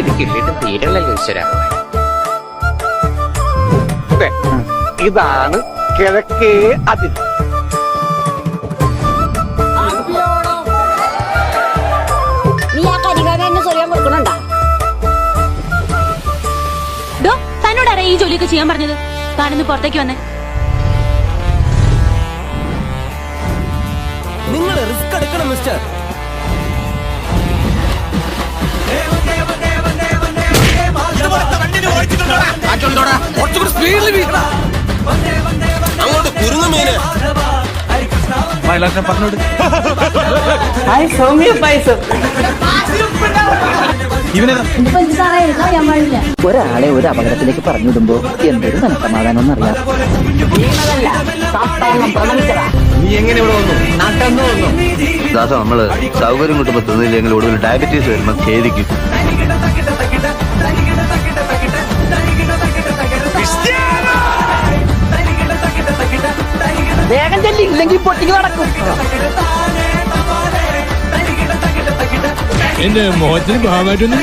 ഇത് കിട്ടിയിട്ട് ഈശ്വര ഇതാണ് കിഴക്കേ അതിൽ ഡോ ഈ ജോലിയൊക്കെ ചെയ്യാൻ പറഞ്ഞത് താനൊന്ന് പുറത്തേക്ക് വന്നേ നിങ്ങൾ റിസ്ക് എടുക്കണം മിസ്റ്റർ അങ്ങോട്ട് മീന്. ഒരാളെ ഒരു അപകടത്തിലേക്ക് പറഞ്ഞിടുമ്പോ എന്തൊരു മനസ്സമാധാനം എന്നറിയാം ദാസ നമ്മൾ സൗകര്യം കിട്ടുമ്പോ തിന്നില്ലെങ്കിൽ ഒടുവിൽ ഡയബറ്റീസ് വരുമ്പോ ഖേദിക്കും. വേഗം ചെല്ലി ഇല്ലെങ്കിൽ പൊട്ടിക്ക് നടക്കും. എന്റെ മോഹത്തിന് ഭാഗമായിട്ടൊന്നും